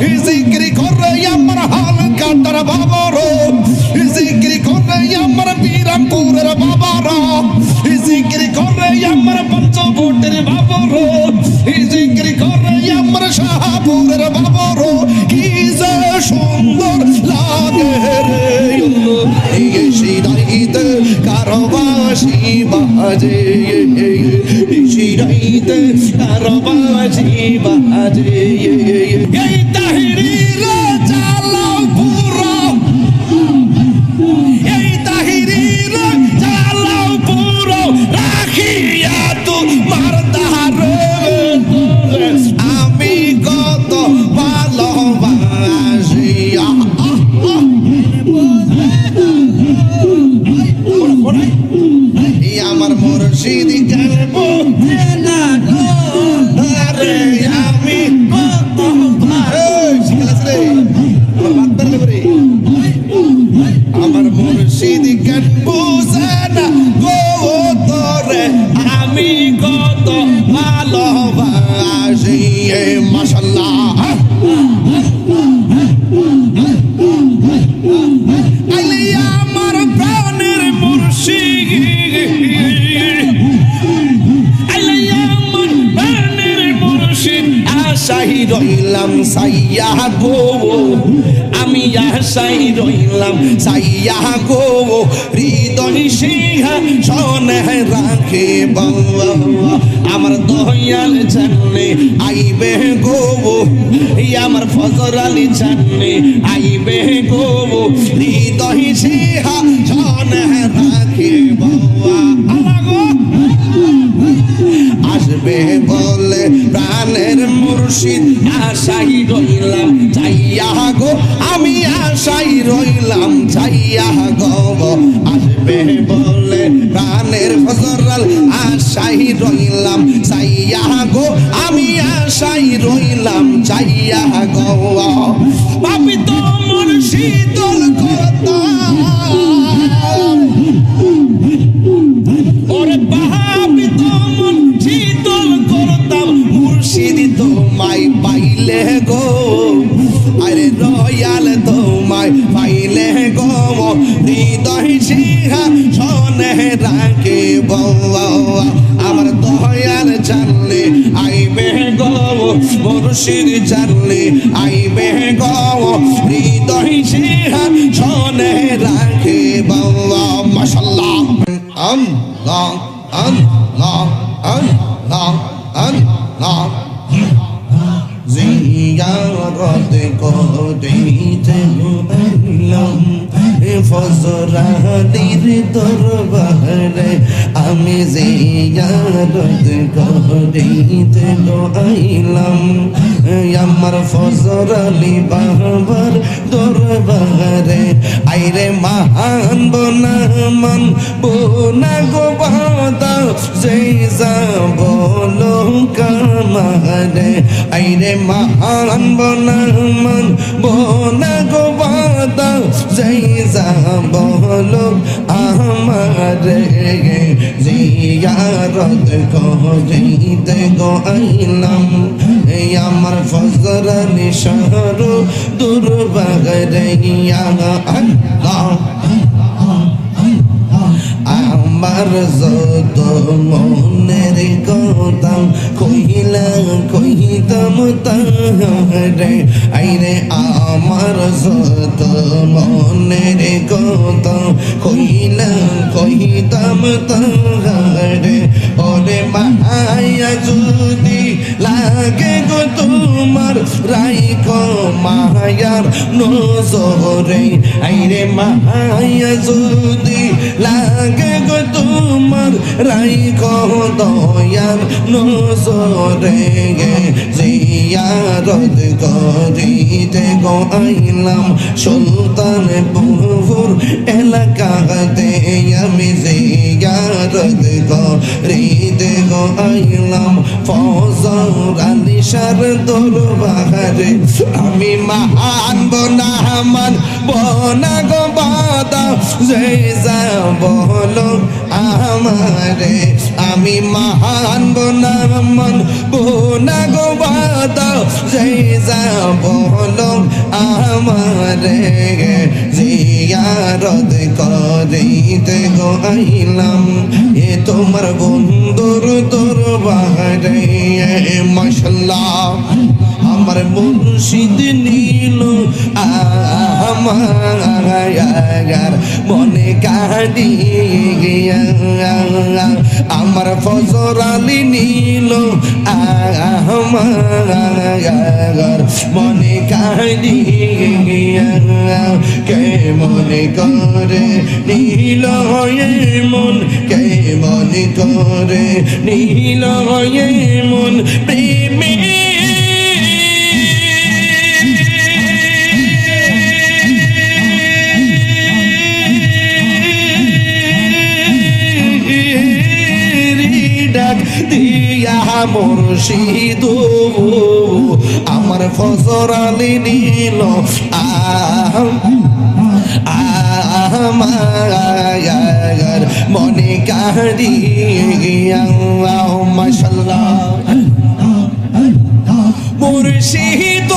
জিকিরি করে আমার হাল কাটার বাবার জিকিরি করে আমার বিরামপুরের বাবার জিকিরি করে আমার পঞ্চবটের বাবার জিকিরি করে আমার শাহপুরের বাবার কি যে সুন্দর লাগে রে এই কারবাসি বাজে। শিরাইতে কারবাসি বাজে। আমার আমি আশাই রইলাম সাইয়া গো, হৃদয় সিংহা সনে রাখে বাবা। আমার দয়াল জানে আইবে গো আমার ফজর আলী জানে আইবে গো। হৃদয় সিংহা সনে রাখে বাবা। আল্লাহ গো। আসবে বলে প্রাণের মুর্শিদ আশাই রইলাম, যাইয়া গো, আমি আশাই রইলাম, যাইয়া গো আসবে বলে প্রাণের ফজরাল আশাই রইলাম, যাইয়া গো, আমি আশাই রইলাম, যাইয়া গো। পাপি তো মুর্শিদুল কথা পাইলে গো আরে রয়াল তোমায় পাইলে গো হৃদয় সিংহা সনে রাখে বৌয়া ফজরালির দরবারে আমি জিয়ারত করিতে আইলাম আমার ফজরালি বাবার দরবারে। আইরে মহান বনামন, বোনা গো বাদা, যেই বলো কামারে আইরে মহান বনামন, বোনা গো বাদা, যেই বলো আমারে। জিয়ারত করিতে গো আইলাম। এই আমার ফজর নিশার দুর্বাগরে আল্লাহ। আমার যত মনের কথা কহিলা, কহিতাম তাহারে। আইরে, আমার যত মনের কথা কহিলা, কহিতাম তাহারে। ওরে মায়া যদি লাগে গো তোমার রাইক মায়ার নজরে। আইরে, মায়া যদি লাগে গো তোমার রাইক দয়ার নজরে জিয়ারত করিতে গো আইলাম সুলতানপুর এলাকাতে। আমি জিয়ারত করিতে গো আইলাম ফজর আলিশার দরবারে আমি মহান বনামান বনা গো বাদা যে বলো আমারে, আমি মহান বনামান বনা গো বাদা যে বলো তোমারে জিয়ারত করিতে গো আইলাম, এ তোমার বন্ধুর দরবারে মাশাল্লাহ। আমার মুর্শিদ নীল, আমার মনে কাঁদি আমার ফজর নীল, আমার মনে কাঁদি কে মনে করে নীল মন, কে মনে করে নীল মন, প্রেমে মুর্শিদ। আমার ফসর আলি নীল। আমার মনে কাহি গিয়া মাশাল্লাহ। মুর্শিদ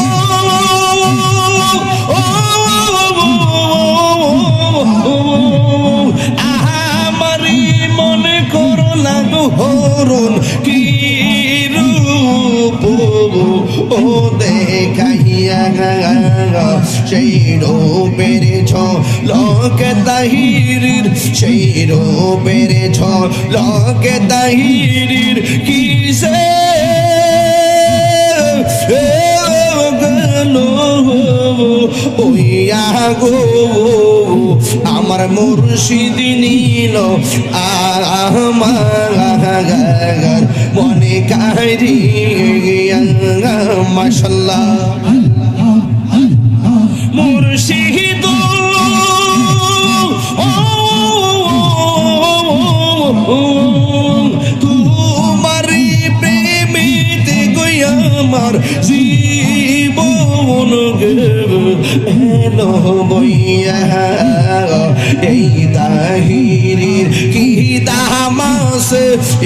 লাগো হরুন কি ও দেখাইয়া সেই রূপের লোকে তাহিরির সেই রূপের লোকে তাহিরির কিসে ওইয়া গো আমার মুর্শিদ নীল আমার মনে কারি মাসাল্লাহ এলো বইয়া। এই তাহিরির কি দামাস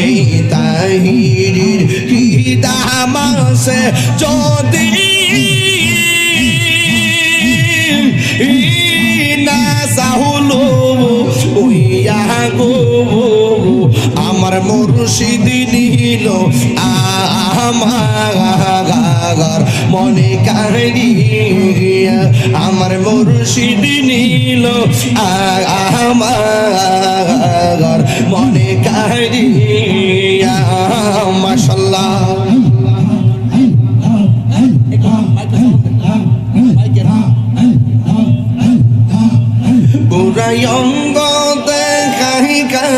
এই তাহিরির কি দামাস যদি না সাহুলো ওইয়া গো, আমার মুর্শিদ নিল আমার মনে কাহিনী আমার মুর্শিদ নিল আমার মনে কাহিনী মাসাল্লাহ বুড়াই অঙ্গ দেখাই কার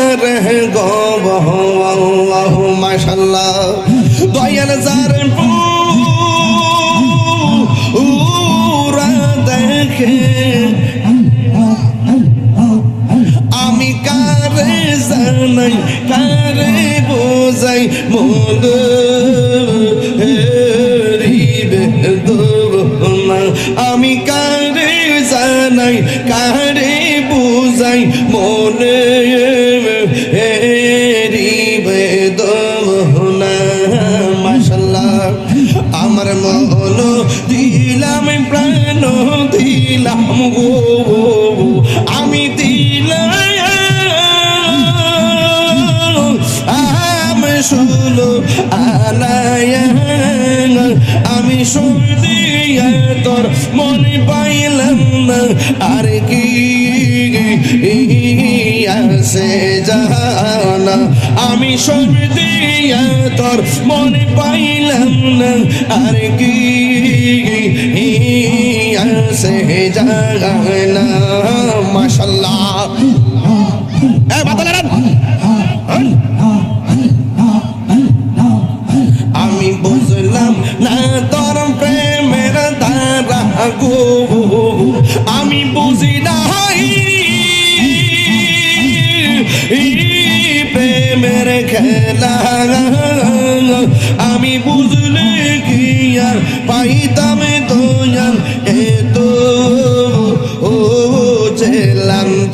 জানাই কারে বোঝাই মন? আমি কারে জানাই কারে বোঝাই মনে আর কি আছে জানা আমি সব দিয়া তোর মনে পাইলাম না। আর কি আছে জানা মাশাল্লাহ আমি বুঝলাম না তোর প্রেমের দ্বারা গো। আমি বুঝি নাই। প্রেমের খেলা। আমি বুঝলে কি আর পাইতাম এ তো ও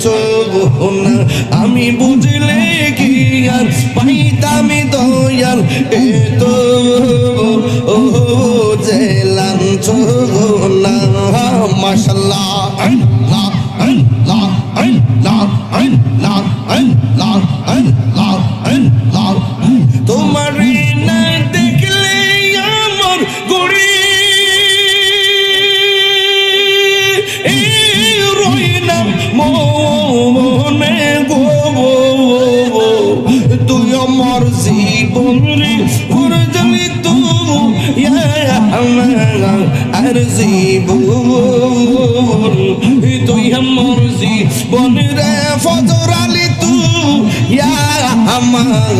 চোনা আমি বুঝলে কি আর পাইতাম এ আমার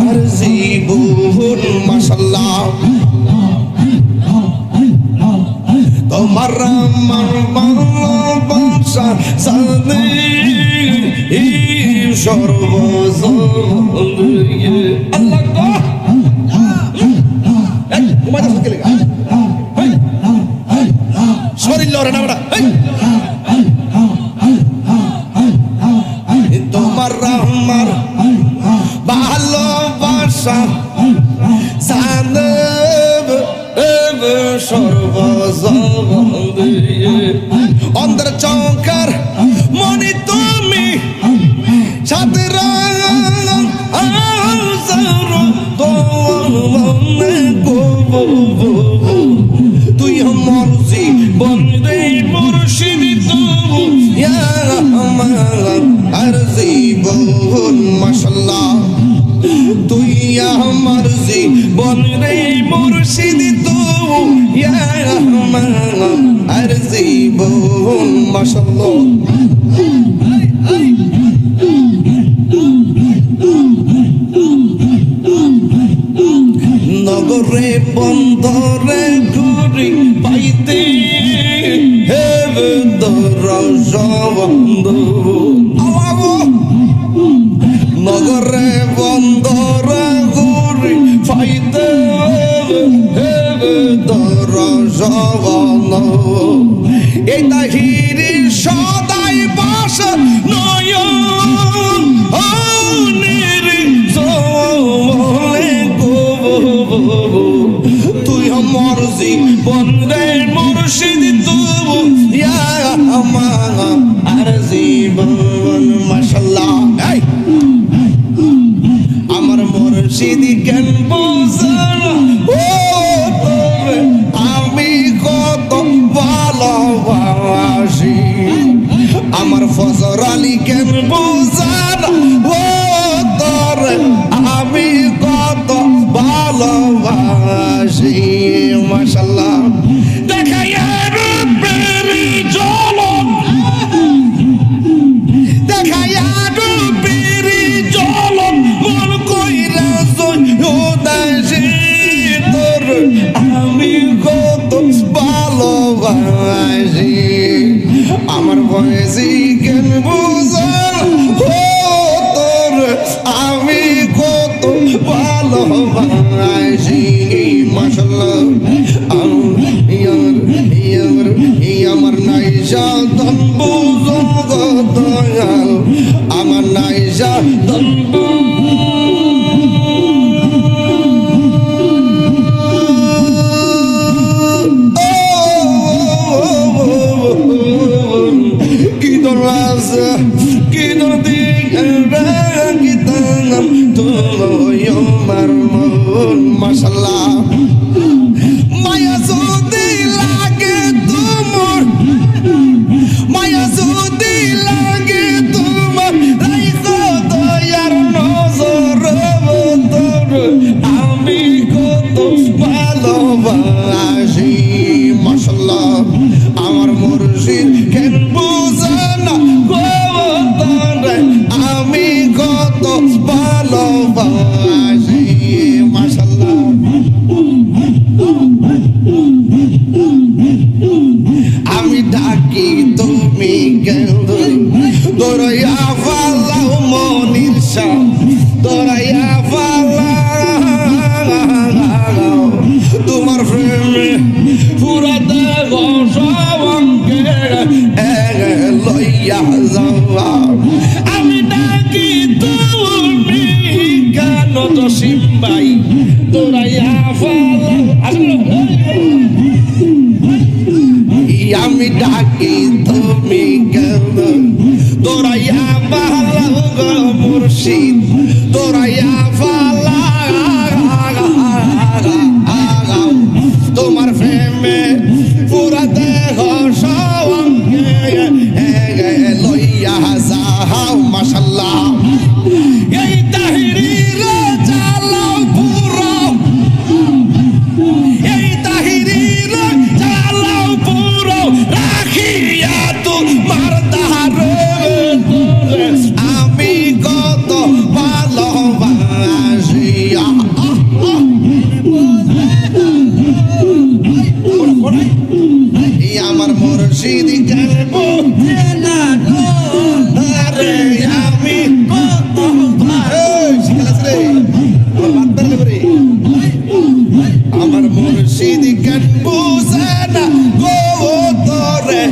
আর জীবন মাসাল্লাহ তোমার আমার বাংলা সাদে সর্বজয়ে আল্লাহ তোমার শরীর লড়ে না ওটা আশা জানব এবে সর্বজবন্দিয়ে অন্তর চমকার মনি তুমি ছাত্র তুই আমার জীবন রে মুর্শিদ তবু ইয়া রহমান, আর জীবন আমার জীবন রে মুর্শিদ তো আর জীবন মাসাল্লাহ নগরে বন্দরে ঘুরি পাইতে, হে দর বন্ধু। all poquito আমার মুর্শিদ কেন গো তোরে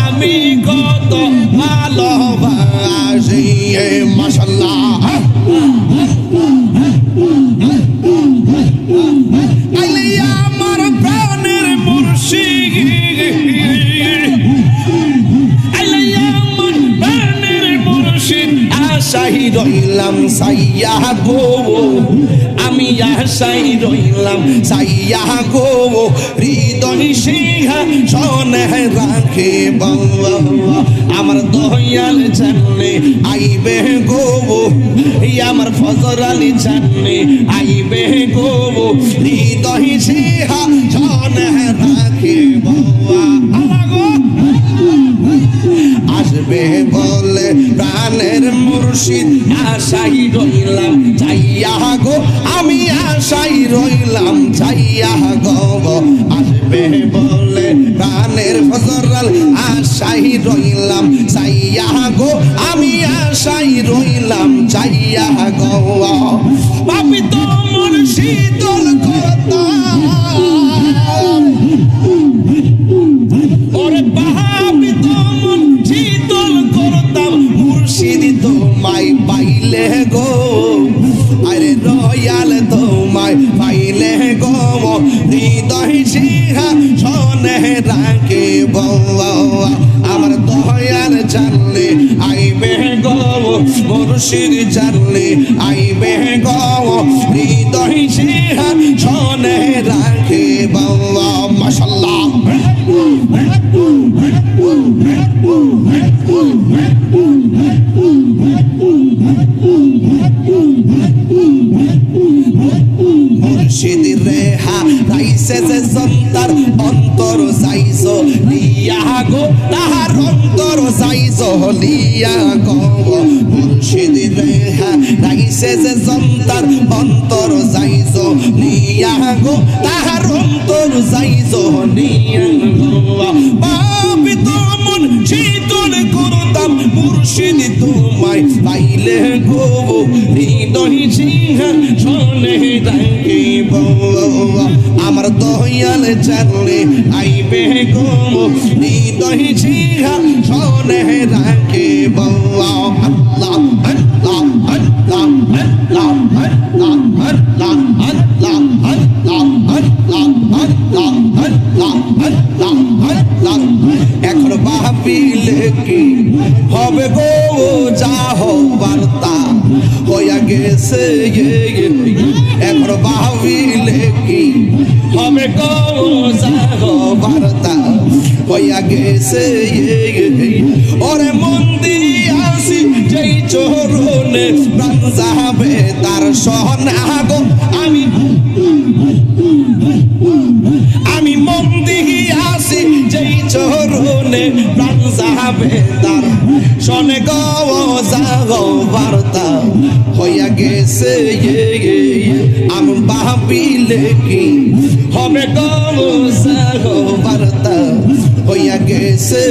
আমি কত ভালোবাসি রইলাম সাইয়া গো। আমি আশাই রইলাম সাইয়া গো। হৃদয় সিংহা সনে রাখে বাবা আমার দয়াল জানে আইবে গো। আমার ফজর আলী জানে আইবে গো। হৃদয় সিংহা সনে রাখে বাবা আসবে বলে প্রাণের মুর্শিদ আশাই রইলাম, যাইয়া গো, আমি আশাই রইলাম, যাইয়া গো আসবে বলে প্রাণের ফজরাল আশাই রইলাম, যাইয়া গো, আমি আশাই রইলাম, যাইয়া গো। পাপি তো করতাম ওরে তোমায় পাইলে গো। আরে রয়াল তোমায় পাইলে গো। হৃদয় সিংহা সনে রাখে আমার দয়াল জানলে আইবে গো। মুর্শিদ জানলে আইবে গো। হৃদয় সিংহা সনে রাখে বৌয়া মাশাল্লাহ। মুর্শিদ রেহা রাইসে যে সন্তার অন্তর যাইছ লিয়া গো, তাহার অন্তর যাইছ লিয়া গো। মুর্শিদ রেহা রাইসে যে সন্তার অন্তর যাইছ লিয়া গো, তাহার অন্তর যাইছ লিয়া মুর্শিদ তোমায় পাইলে গো হৃদয় সিংহাসনে রাখিব আমার দয়াল চরণে আইবে গো হৃদয় সিংহাসনে রাখিব আল্লাহ। এখন মাহফিলে কি হবে গো, যা হবার তা। হইয়া গেছে এখন মাহফিলে কি হবে গো, যা হবার তা। হইয়া গেছে যাবে তার সহনা গো আমি আমি মন দিয়াছি যেই চরণে প্রাণ যাবে তার। শোনে গো যাও বার্তা। হইয়া গেছে আমি ভাবিলে কি? হবে গো যাও বার্তা। হইয়া গেছে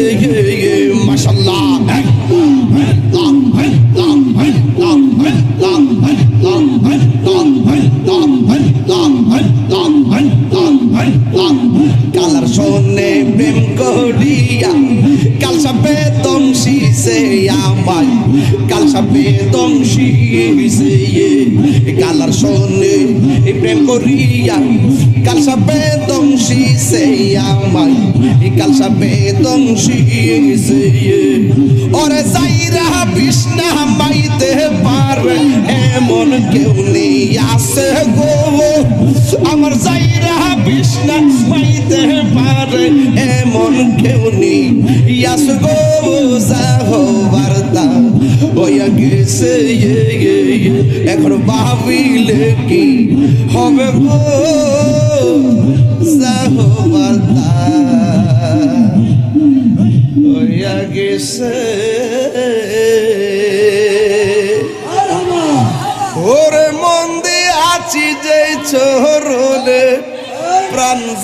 প্রেম কর করিয়া কাল সাপে দংশিছে আমায় কাল সাপে দংশিছে কালার শোনে প্রেম করিয়া কাল সাপে দংশিছে আমায় কাল সাপে দংশিছে ওরে যাইরা বিষ্ণা মাইতে পারে এমন কেউ নেই আছে গো আমার যাইরা বিষ্ণা মাইতে পারে এমন কেউ নেই ইয়াস গো যাহ বার্তা ওয়া গেছে। এখন ভাবিলে কি হবে গো যাহ বার্তা ওয়া গেছে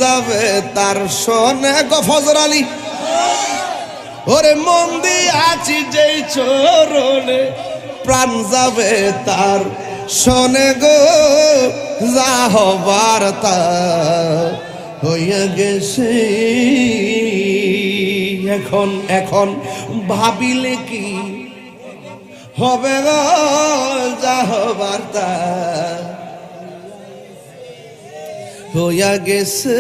যাবে তার শোনে গো ফজর আলী। ওরে মন দিয়ে আছি যে চোরলে প্রাণ যাবে তার শোনে গো, যা হবার তা হইয়া গেছে। এখন এখন ভাবিলে কি হবে গো, যা হবার তা হইয়া গেছে।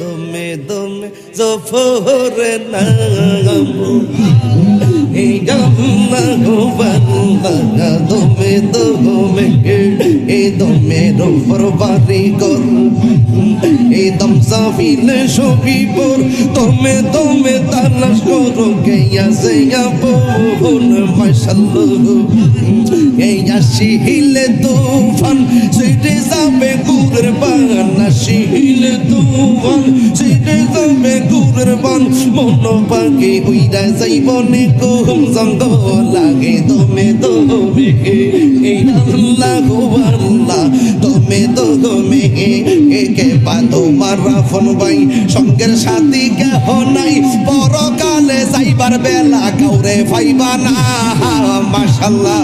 দমে দমে জফরে নামো। এই গাম্মা বান্দা দমে দমে এই দমে রোবর বাড়ি কর এই দম সাফিলে সবিবর দমে দমে তালাশ করো গেয়া সেয়া বোন মাশাল্লাহ। এই আসি হিলে তুফান, সেটে যাবে গুরের বান। আসি হিলে তুফান, সেটে যাবে গুরের বান। মন পাকে উইরা যাইব নে কুম জঙ্গ লাগে। দমে দমে এই আল্লাহ গো আল্লাহ। দমে দমে এ কে পা তোমার রাফন সঙ্গের সাথী কেহ নাই পরকালে যাইবার বেলা কাউরে ফাইবা না। মাশাল্লাহ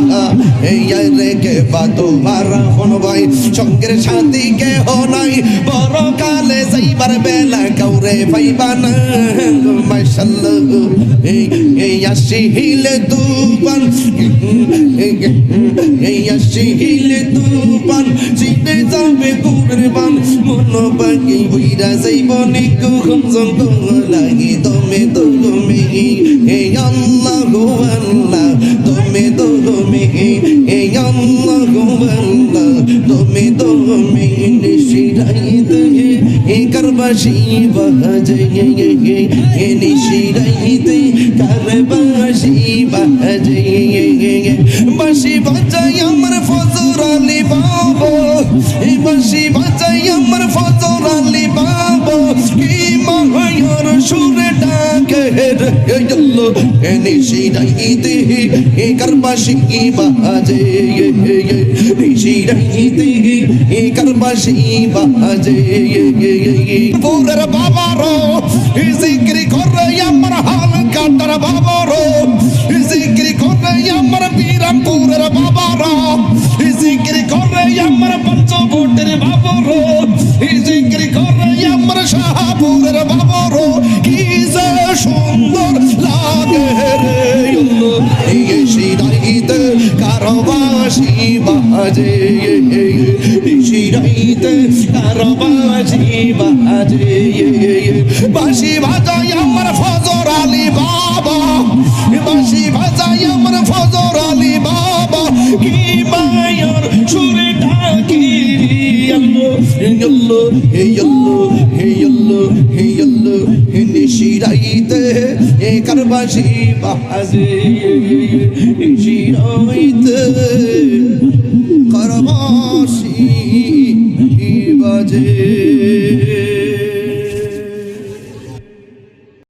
এই রে কে পা তোমার রাফন ভাই? সঙ্গের সাথী কেহ নাই। পরকালে যাইবার বেলা কাউরে ফাইবা না। মাশাল্লাহ এই এই আসি হিলে তুফান। এই আসি হিলে তুফান চিনে যাবে কুরবান। মন পাখি উইরা যাইব নিকু জঙ্গ লাগি তুমি তো তুমি হে আল্লাহ গো আল্লাহ তুমি তুমি হে আল্লাহ গো আল্লাহ তুমি তুমি নিশিরাই দে হে হে বাজাই আমার ফজর আলী বাবু বাজাই আমার ফজর ডাকে রে জল্লো এ নিশিরাইতে এ করবাসি বাজে নিশিরাইতে এ করবাসি বাজে পুরের বাবারো জিক্রি করে আমার হাল কাটার বাবারো জিক্রি করে আমার বিরামপুরের বাবারো জিক্রি করে আমার পঞ্চবটের বাবারো কারবাসি বাজে শিরাইতে কারবাসি বাজে বাসি বাজাই আমার ফজর আলী বাবা বাসি বাজাই আমার ফজর আলী বাবা কি মায়ার সুরে এ কারবাসি বাজে